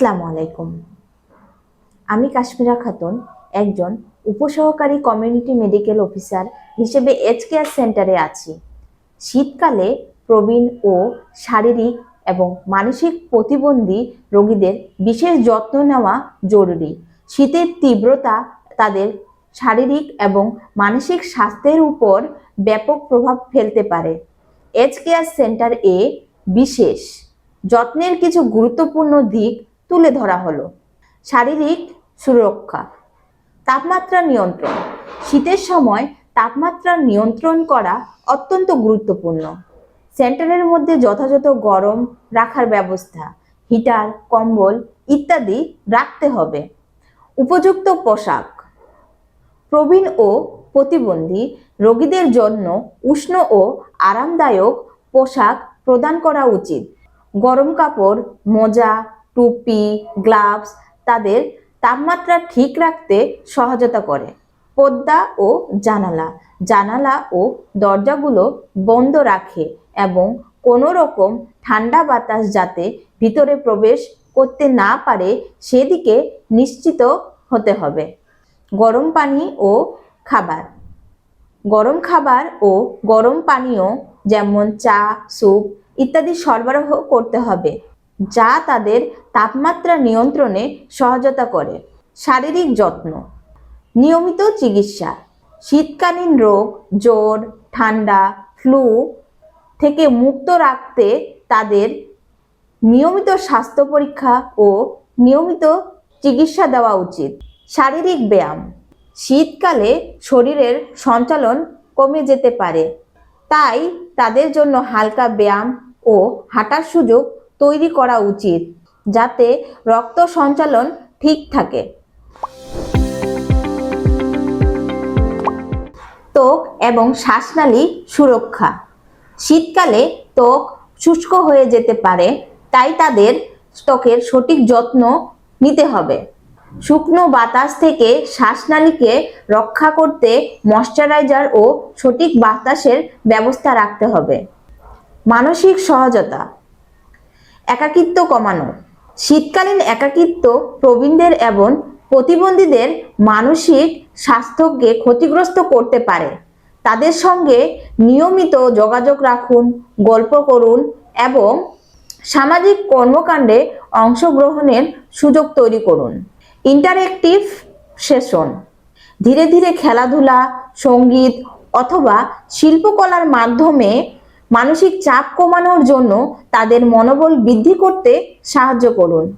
আসসালামু আলাইকুম। আমি কাশ্মীরা খাতুন, একজন উপসহকারী কমিউনিটি মেডিকেল অফিসার হিসেবে এইচ কেয়ার সেন্টারে আছি। শীতকালে প্রবীণ ও শারীরিক এবং মানসিক প্রতিবন্ধী রোগীদের বিশেষ যত্ন নেওয়া জরুরি। শীতের তীব্রতা তাদের শারীরিক এবং মানসিক স্বাস্থ্যের উপর ব্যাপক প্রভাব ফেলতে পারে। এইচ কেয়ার সেন্টার এ বিশেষ যত্নের কিছু গুরুত্বপূর্ণ দিক তুলে ধরা হলো। শারীরিক সুরক্ষা, তাপমাত্রা নিয়ন্ত্রণ। শীতের সময় তাপমাত্রা নিয়ন্ত্রণ করা অত্যন্ত গুরুত্বপূর্ণ। সেন্টারের মধ্যে যথাযথ গরম রাখার ব্যবস্থা, হিটার, কম্বল ইত্যাদি রাখতে হবে। উপযুক্ত পোশাক, প্রবীণ ও প্রতিবন্ধী রোগীদের জন্য উষ্ণ ও আরামদায়ক পোশাক প্রদান করা উচিত। গরম কাপড়, মোজা টুপি, গ্লাভস তাদের তাপমাত্রা ঠিক রাখতে সহায়তা করে। পদ্মা ও জানালা। জানালা ও দরজাগুলো বন্ধ রাখে এবং কোনো রকম ঠান্ডা বাতাস যাতে ভিতরে প্রবেশ করতে না পারে সেদিকে নিশ্চিত হতে হবে। গরম পানি ও খাবার। গরম খাবার ও গরম পানীয় যেমন চা, স্যুপ ইত্যাদি সরবরাহ করতে হবে। যা তাদের তাপমাত্রা নিয়ন্ত্রণে সহায়তা করে। শারীরিক যত্ন। নিয়মিত চিকিৎসা। শীতকালীন রোগ, জ্বর, ঠান্ডা, ফ্লু থেকে মুক্ত রাখতে তাদের নিয়মিত স্বাস্থ্য পরীক্ষা ও নিয়মিত চিকিৎসা দেওয়া উচিত। শারীরিক ব্যায়াম। শীতকালে শরীরের সঞ্চালন কমে যেতে পারে। তাই তাদের জন্য হালকা ব্যায়াম ও হাঁটার সুযোগ তৈরি করা উচিত, যাতে রক্ত সঞ্চালন ঠিক থাকে। ত্বক এবং শ্বাসনালী সুরক্ষা। শীতকালে ত্বক শুষ্ক হয়ে যেতে পারে, তাই তাদের ত্বকের সঠিক যত্ন নিতে হবে। শুকনো বাতাস থেকে শ্বাসনালীকে রক্ষা করতে ময়শ্চারাইজার ও সঠিক বাতাসের ব্যবস্থা রাখতে হবে। মানসিক সহজতা। একাকিত্ব কমানো। শীতকালীন একাকিত্ব প্রবীণদের এবং প্রতিবন্ধীদের মানসিক স্বাস্থ্যকে ক্ষতিগ্রস্ত করতে পারে। তাদের সঙ্গে নিয়মিত যোগাযোগ রাখুন, গল্প করুন এবং সামাজিক কর্মকাণ্ডে অংশগ্রহণের সুযোগ তৈরি করুন। Interactive session. ধীরে ধীরে খেলাধুলা, সংগীত অথবা শিল্পকলার মাধ্যমে মানসিক চাপ কমানোর জন্য তাদের মনোবল বৃদ্ধি করতে সাহায্য করুন।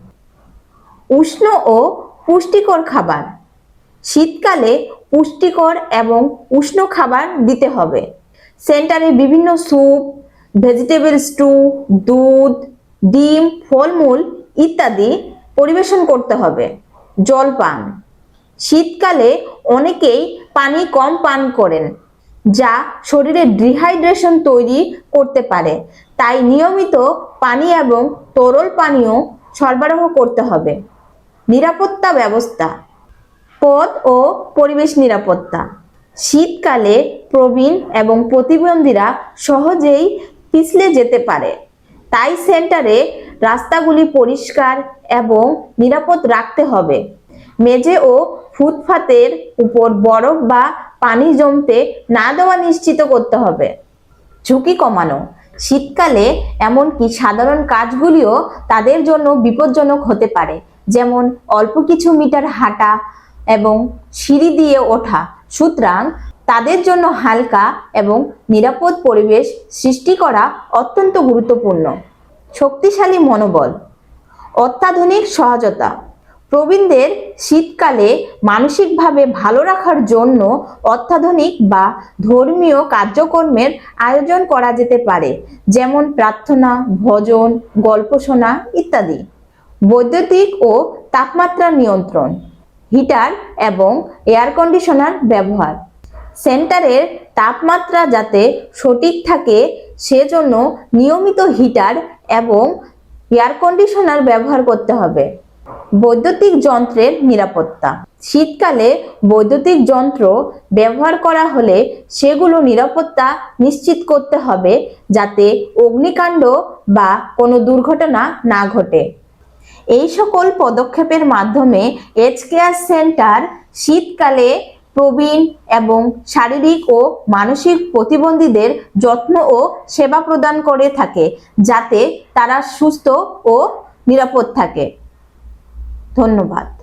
উষ্ণ ও পুষ্টিকর খাবার। শীতকালে পুষ্টিকর এবং উষ্ণ খাবার দিতে হবে। সেন্টারে বিভিন্ন স্যুপ, ভেজিটেবল স্টু, দুধ, ডিম, ফলমূল ইত্যাদি পরিবেশন করতে হবে। জল পান শীতকালে অনেকেই পানি কম পান করেন। যা শরীরে ডিহাইড্রেশন তৈরি করতে পারে। তাই নিয়মিত পানি এবং তরল পানীয় সরবরাহ করতে হবে। নিরাপত্তা ব্যবস্থা, পথ ও পরিবেশ নিরাপত্তা। শীতকালে প্রবীণ এবং প্রতিবন্ধীরা সহজেই পিছলে যেতে পারে। তাই সেন্টারে রাস্তাগুলি পরিষ্কার এবং নিরাপদ রাখতে হবে। মেঝে ও ফুটপাতের উপর বরফ বা পানি জমতে না দেওয়া নিশ্চিত করতে হবে। ঝুঁকি কমানো। শীতকালে এমনকি সাধারণ কাজগুলিও তাদের জন্য বিপজ্জনক হতে পারে, যেমন অল্প কিছু মিটার হাঁটা এবং সিঁড়ি দিয়ে ওঠা। সুতরাং তাদের জন্য হালকা এবং নিরাপদ পরিবেশ সৃষ্টি করা অত্যন্ত গুরুত্বপূর্ণ। শক্তিশালী মনোবল। অত্যাধুনিক সহজতা। প্রবীণদের শীতকালে মানসিকভাবে ভালো রাখার জন্য অত্যাধুনিক বা ধর্মীয় কার্যক্রমের আয়োজন করা যেতে পারে, যেমন প্রার্থনা, ভজন, গল্প শোনা ইত্যাদি। বৈদ্যুতিক ও তাপমাত্রা নিয়ন্ত্রণ, হিটার এবং এয়ার কন্ডিশনার ব্যবহার। সেন্টারের তাপমাত্রা যাতে সঠিক থাকে, সেজন্য নিয়মিত হিটার এবং এয়ার কন্ডিশনার ব্যবহার করতে হবে। বৈদ্যুতিক যন্ত্রের নিরাপত্তা। শীতকালে বৈদ্যুতিক যন্ত্র ব্যবহার করা হলে সেগুলো নিরাপত্তা নিশ্চিত করতে হবে যাতে অগ্নিকাণ্ড বা কোনো দুর্ঘটনা না ঘটে। এই সকল পদক্ষেপের মাধ্যমে এজ কেয়ার সেন্টার শীতকালে প্রবীণ এবং শারীরিক ও মানসিক প্রতিবন্ধীদের যত্ন ও সেবা প্রদান করে থাকে যাতে তারা সুস্থ ও নিরাপদ থাকে। ধন্যবাদ।